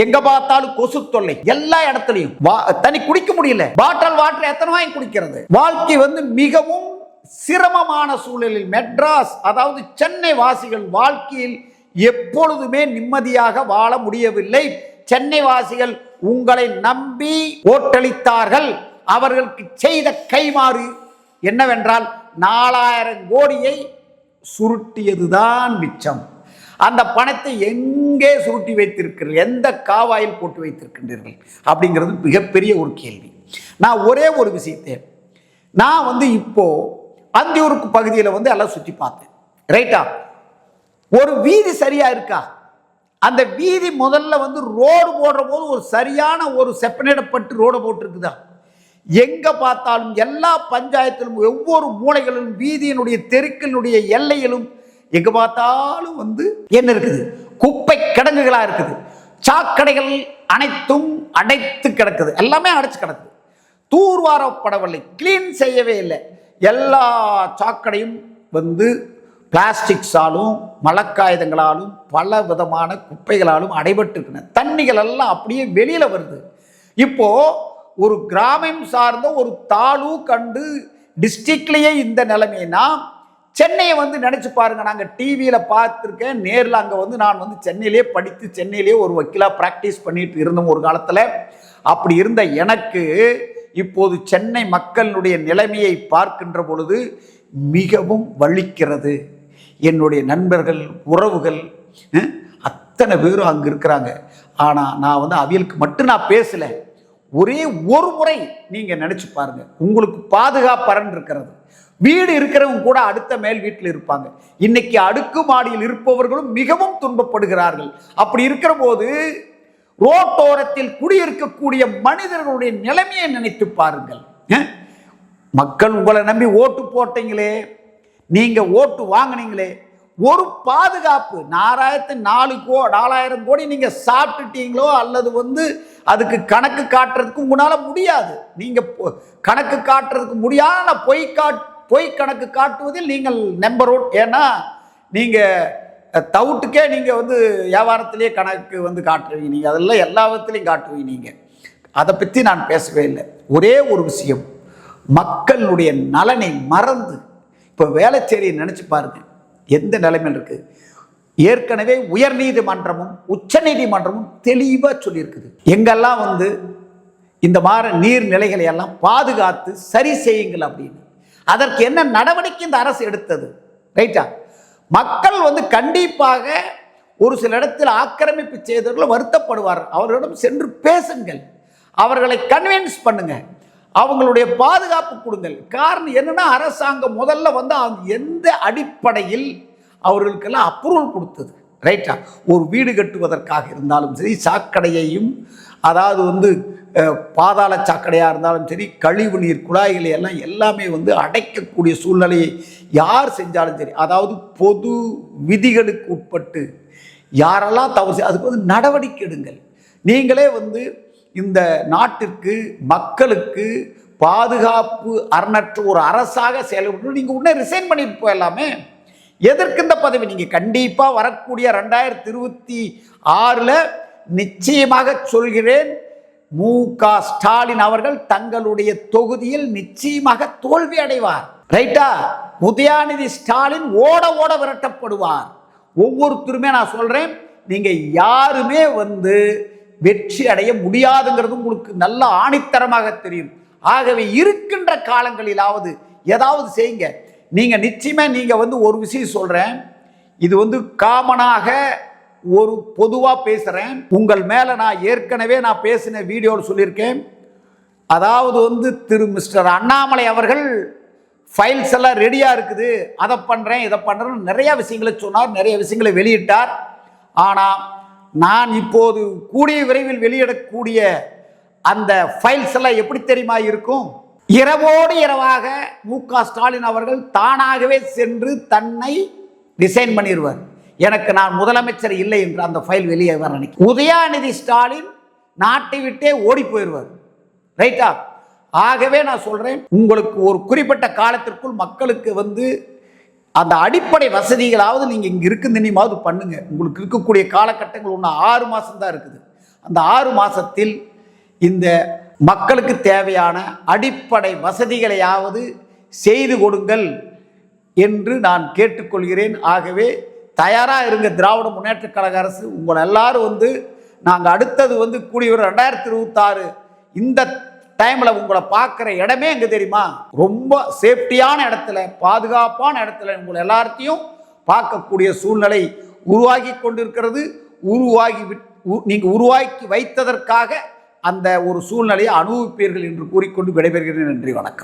எங்க பார்த்தாலும் கொசு தொல்லை எல்லா இடத்துலையும். வா- குடிக்க முடியல. பாட்டல் வாட்டர் எத்தனை வாங்கி குடிக்கிறது? வாழ்க்கை வந்து மிகவும் சிரமமான சூழலில் மெட்ராஸ் அதாவது சென்னை வாசிகள் வாழ்க்கையில் எப்பொழுதுமே நிம்மதியாக வாழ முடியவில்லை. சென்னை வாசிகள் உங்களை நம்பி ஓட்டளித்தார்கள். அவர்களுக்கு செய்த கைமாறு என்னவென்றால் நாலாயிரம் கோடியை சுருட்டியதுதான் மிச்சம். அந்த பணத்தை எங்கே சுருட்டி வைத்திருக்கிறீர்கள்? எந்த காவாயில் போட்டு வைத்திருக்கின்றீர்கள்? அப்படிங்கிறது மிகப்பெரிய ஒரு கேள்வி. நான் ஒரே ஒரு விஷயத்தை நான் வந்து இப்போ அந்தியூருக்கு பகுதியில் வந்து எல்லாம் சுற்றி பார்த்தேன். ரைட்டா ஒரு வீதி சரியா இருக்கா? அந்த வீதி முதல்ல வந்து ரோடு போடுற போது ஒரு சரியான ஒரு செப்பனிடப்பட்டு ரோடு போட்டிருக்குதா? எங்க பார்த்தாலும் எல்லா பஞ்சாயத்திலும் ஒவ்வொரு மூலைகளிலும் வீதியினுடைய தெருக்களினுடைய எல்லையிலும் எங்க பார்த்தாலும் வந்து என்ன இருக்குது? குப்பை கிடங்குகளா இருக்குது. சாக்கடைகள் அனைத்தும் அடைத்து கிடக்குது. எல்லாமே அடைச்சு கிடக்குது. தூர்வாரப்படவில்லை கிளீன் செய்யவே இல்லை. எல்லா சாக்கடையும் வந்து பிளாஸ்டிக்ஸாலும் மலக்காயுதங்களாலும் பல விதமான குப்பைகளாலும் அடைபட்டிருக்கின்றன தண்ணிகள் எல்லாம் அப்படியே வெளியில் வருது. இப்போ ஒரு கிராமம் சார்ந்த ஒரு தாலு கண்டு டிஸ்ட்ரிக்ட்லேயே இந்த நிலைமைனா சென்னையை வந்து நினைச்சு பாருங்க. நாங்கள் டிவியில் பார்த்துருக்கேன். நேரில் அங்கே வந்து நான் வந்து சென்னையிலே படித்து சென்னையிலே ஒரு வக்கீலாக ப்ராக்டிஸ் பண்ணிட்டு இருந்தோம் ஒரு காலத்தில். அப்படி இருந்த எனக்கு இப்போது சென்னை மக்களுடைய நிலைமையை பார்க்கின்ற பொழுது மிகவும் வலிக்கிறது. என்னுடைய நண்பர்கள் உறவுகள் அத்தனை பேரும் அங்கே இருக்கிறாங்க. ஆனால் நான் வந்து அவியலுக்கு மட்டும் நான் பேசலை. ஒரே ஒரு முறை நீங்கள் நினச்சி பாருங்கள் உங்களுக்கு பாதுகாப்பறன் இருக்கிறது. வீடு இருக்கிறவங்க கூட அடுத்த மேல் வீட்டில் இருப்பாங்க. இன்னைக்கு அடுக்கு மாடியில் இருப்பவர்களும் மிகவும் துன்பப்படுகிறார்கள். அப்படி இருக்கிற போது ரோட்டோரத்தில் குடியிருக்கக்கூடிய மனிதர்களுடைய நிலைமையை நினைத்து பாருங்கள். மக்கள் உங்களை நம்பி ஓட்டு போட்டீங்களே. நீங்க ஓட்டு வாங்கினீங்களே. ஒரு பாதுகாப்பு நாலாயிரத்து நாலு கோ நாலாயிரம் கோடி நீங்க சாப்பிட்டுட்டீங்களோ அல்லது வந்து அதுக்கு கணக்கு காட்டுறதுக்கு உங்களால் முடியாது. நீங்க கணக்கு காட்டுறதுக்கு முடியாத பொய் காட் பொய் கணக்கு காட்டுவதில் நீங்கள் நம்பர் ஒன் ஏன்னா நீங்கள் தவுட்டுக்கே நீங்கள் வந்து வியாபாரத்திலேயே கணக்கு வந்து காட்டுவீங்க. நீங்கள் அதெல்லாம் எல்லா விதத்துலையும் காட்டுவீங்க நீங்கள் அதை பற்றி நான் பேசவே இல்லை. ஒரே ஒரு விஷயம். மக்களுடைய நலனை மறந்து இப்போ வேளச்சேரியை நினச்சி பாருங்க. எந்த நிலைமையில் இருக்குது ஏற்கனவே உயர்நீதிமன்றமும் உச்சநீதிமன்றமும் தெளிவாக சொல்லியிருக்குது. எங்கெல்லாம் வந்து இந்த மாதிரி நீர்நிலைகளை எல்லாம் பாதுகாத்து சரி செய்யுங்கள் அப்படின்னு. அதற்கு என்ன நடவடிக்கை இந்த அரசு எடுத்தது? ரைட்டா மக்கள் வந்து கண்டிப்பாக ஒரு சில இடத்தில் ஆக்கிரமிப்பு செய்தவர்கள் வருத்தப்படுவார். அவர்களிடம் சென்று பேசுங்கள். அவர்களை கன்வின்ஸ் பண்ணுங்க. அவங்களுடைய பாதுகாப்பு கொடுங்கள். காரணம் என்னன்னா அரசாங்கம் முதல்ல வந்து அவங்க எந்த அடிப்படையில் அவர்களுக்கெல்லாம் அப்ரூவல் கொடுத்தது? ரைட்டா ஒரு வீடு கட்டுவதற்காக இருந்தாலும் சரி சாக்கடையையும் அதாவது வந்து பாதாள சாக்கடையாக இருந்தாலும் சரி கழிவு நீர் குழாய்களை எல்லாம் எல்லாமே வந்து அடைக்கக்கூடிய சூழ்நிலையை யார் செஞ்சாலும் சரி அதாவது பொது விதிகளுக்கு உட்பட்டு யாரெல்லாம் தவறு அதுக்கு வந்து நடவடிக்கை எடுங்கள். நீங்களே வந்து இந்த நாட்டிற்கு மக்களுக்கு பாதுகாப்பு அரணற்ற ஒரு அரசாக செயல்பட்டு நீங்கள் உடனே ரிசைன் பண்ணிட்டு போயிடலாமே. எதற்கு இந்த பதவி? நீங்கள் கண்டிப்பாக வரக்கூடிய ரெண்டாயிரத்தி இருபத்தி ஆறில் நிச்சயமாக சொல்கிறேன். மு க ஸ்டாலின் அவர்கள் தங்களுடைய தொகுதியில் நிச்சயமாக தோல்வி அடைவார். ரைட்டா? உதயாநிதி ஸ்டாலின் ஓட ஓட விரட்டப்படுவார். ஒவ்வொருத்தருமே நான் சொல்றேன் நீங்க யாருமே வந்து வெற்றி அடைய முடியாதுங்கிறது உங்களுக்கு நல்ல ஆணித்தரமாக தெரியும். ஆகவே இருக்கின்ற காலங்களிலாவது ஏதாவது செய்யுங்க. நீங்க நிச்சயமா நீங்க வந்து ஒரு விஷயம் சொல்றேன். இது வந்து காமனாக ஒரு பொதுவாக பேசுகிறேன் உங்கள் மேலே நான் ஏற்கனவே நான் பேசின வீடியோவில் சொல்லியிருக்கேன். அதாவது வந்து திரு மிஸ்டர் அண்ணாமலை அவர்கள் ஃபைல்ஸ் எல்லாம் ரெடியாக இருக்குது. அதை பண்ணுறேன் இதை பண்ணுறேன்னு நிறைய விஷயங்களை சொன்னார் நிறைய விஷயங்களை வெளியிட்டார். ஆனால் நான் இப்போது கூடிய விரைவில் வெளியிடக்கூடிய அந்த ஃபைல்ஸ் எல்லாம் எப்படி தெரியுமா இருக்கும்? இரவோடு இரவாக மு க ஸ்டாலின் அவர்கள் தானாகவே சென்று தன்னை டிசைன் பண்ணிடுவார். எனக்கு நான் முதலமைச்சர் இல்லை என்று அந்த ஃபைல் வெளியே வர நினைக்கிறேன். உதயாநிதி ஸ்டாலின் நாட்டை விட்டே ஓடி போயிடுவார். ரைட்டா ஆகவே நான் சொல்கிறேன் உங்களுக்கு ஒரு குறிப்பிட்ட காலத்திற்குள் மக்களுக்கு வந்து அந்த அடிப்படை வசதிகளாவது நீங்கள் இங்கே இருக்கு நினைவாவது பண்ணுங்க. உங்களுக்கு இருக்கக்கூடிய காலகட்டங்கள் ஒன்று ஆறு மாதம் தான் இருக்குது. அந்த ஆறு மாதத்தில் இந்த மக்களுக்கு தேவையான அடிப்படை வசதிகளையாவது செய்து கொடுங்கள் என்று நான் கேட்டுக்கொள்கிறேன். ஆகவே தயாராக இருங்க. திராவிட முன்னேற்ற கழக அரசு உங்களை எல்லாரும் வந்து நாங்கள் அடுத்தது வந்து கூடிய ஒரு ரெண்டாயிரத்தி இருபத்தாறு இந்த டைமில் உங்களை பார்க்குற இடமே எங்கே தெரியுமா? ரொம்ப சேஃப்டியான இடத்துல பாதுகாப்பான இடத்துல உங்களை எல்லாத்தையும் பார்க்கக்கூடிய சூழ்நிலை உருவாகி கொண்டிருக்கிறது. உருவாகி விட் நீங்கள் உருவாக்கி வைத்ததற்காக அந்த ஒரு சூழ்நிலையை அனுபவிப்பீர்கள் என்று கூறிக்கொண்டு விடைபெறுகிறேன். நன்றி வணக்கம்.